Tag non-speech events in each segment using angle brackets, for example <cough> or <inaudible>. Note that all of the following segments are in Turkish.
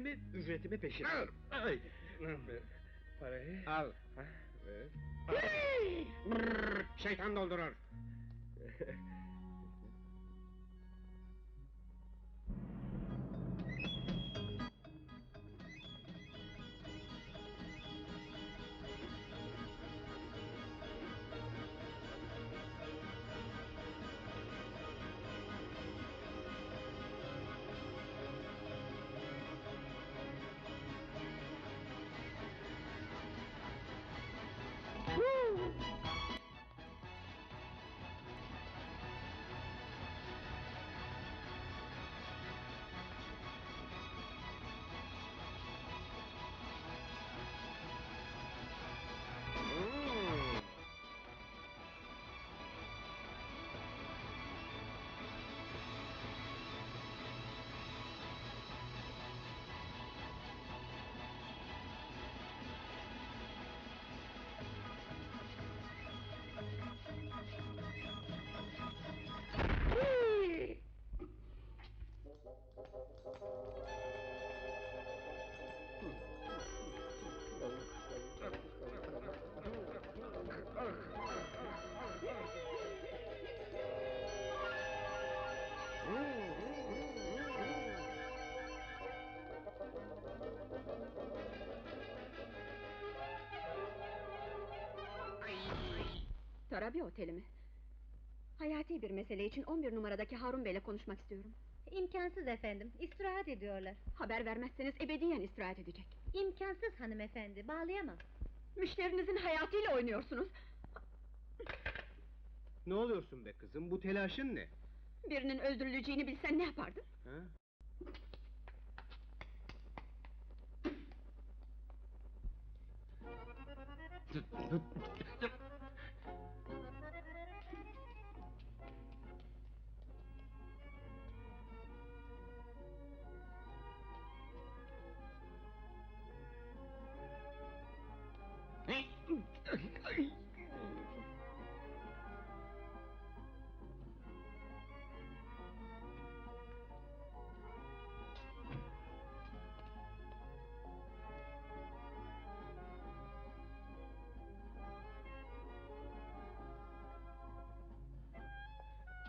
mi, ücretimi peşin. Al. Ay. Parayı. Al. Ha, ver. Brrr, şeytan doldurur. <laughs> Tarabi Oteli mi? Hayati bir mesele için 11 numaradaki Harun Bey'le konuşmak istiyorum. İmkansız efendim, istirahat ediyorlar. Haber vermezseniz ebediyen istirahat edecek. İmkansız hanımefendi, bağlayamam. Müşterinizin hayatıyla oynuyorsunuz. Ne oluyorsun be kızım? Bu telaşın ne? Birinin öldürüleceğini bilsen ne yapardın? Ha?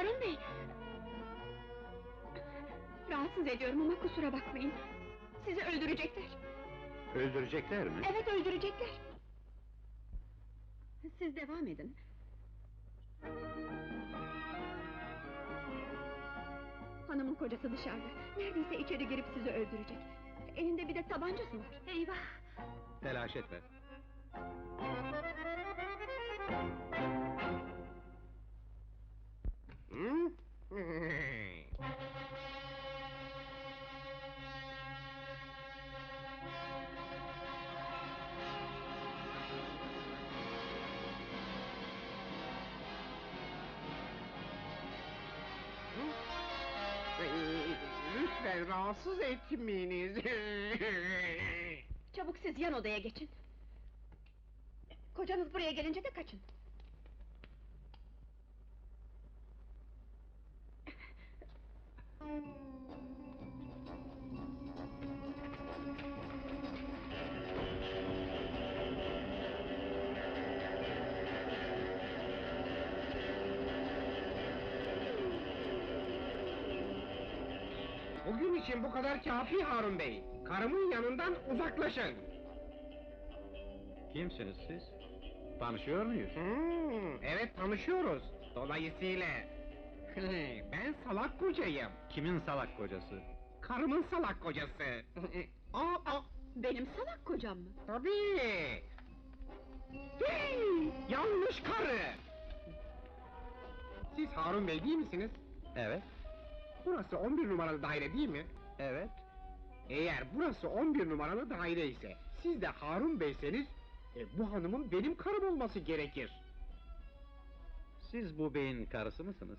Harun Bey! Rahatsız ediyorum ama kusura bakmayın. Sizi öldürecekler. Öldürecekler mi? Evet öldürecekler. Siz devam edin. Hanımın kocası dışarıda. Neredeyse içeri girip sizi öldürecek. Elinde bir de tabancası var. Eyvah! Telaş etme. Lütfen rahatsız etmeyiniz. Çabuk siz yan odaya geçin. Kocanız buraya gelince de kaçın. Bugün için bu kadar kafi Harun Bey. Karımın yanından uzaklaşın. Kimsiniz siz? Tanışıyor muyuz? Hmm, evet tanışıyoruz. Dolayısıyla... <laughs> ben salak kocayım. Kimin salak kocası? Karımın salak kocası. <laughs> aa, aa, Benim salak kocam mı? tabii. Hey, yanlış karı. Siz Harun Bey değil misiniz? Evet, Burası 11 numaralı daire değil mi? evet. Eğer burası 11 numaralı daire ise, siz de Harun Bey'seniz, e, bu hanımın benim karım olması gerekir. Siz bu beyin karısı mısınız?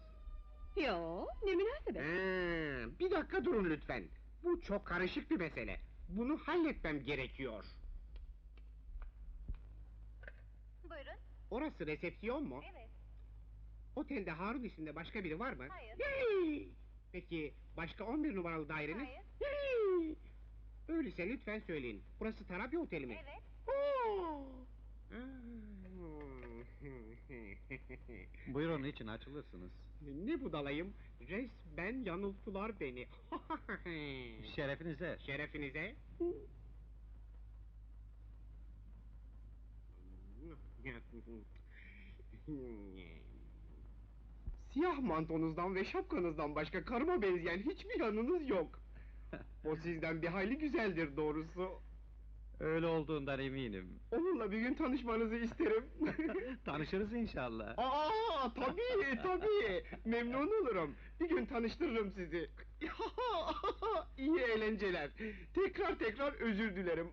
Yo, ne münasebet. Ee, bir dakika durun lütfen. Bu çok karışık bir mesele. Bunu halletmem gerekiyor. Buyurun. Orası resepsiyon mu? Evet. Otelde Harun isminde başka biri var mı? Hayır. Hii! Peki başka 11 numaralı daireniz? Hayır. Hii! Öyleyse lütfen söyleyin. Burası Tarabya Oteli mi? Evet. Oo! <laughs> Buyurun için açılırsınız. ne budalayım? Resmen yanılttılar beni. <laughs> Şerefinize. Şerefinize. <laughs> Siyah mantonuzdan ve şapkanızdan başka karıma benzeyen hiçbir yanınız yok. <laughs> O sizden bir hayli güzeldir doğrusu. Öyle olduğundan eminim. Onunla bir gün tanışmanızı isterim. <laughs> Tanışırız inşallah. Aa tabii <laughs> tabii. Memnun olurum. Bir gün tanıştırırım sizi. İyi eğlenceler. Tekrar tekrar özür dilerim.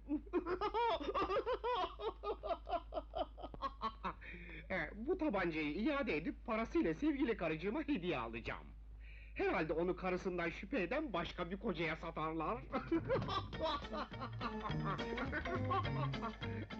E, Bu tabancayı iade edip parasıyla sevgili karıcığıma hediye alacağım. Herhalde onu karısından şüphe eden başka bir kocaya satarlar. <laughs> <laughs> <laughs>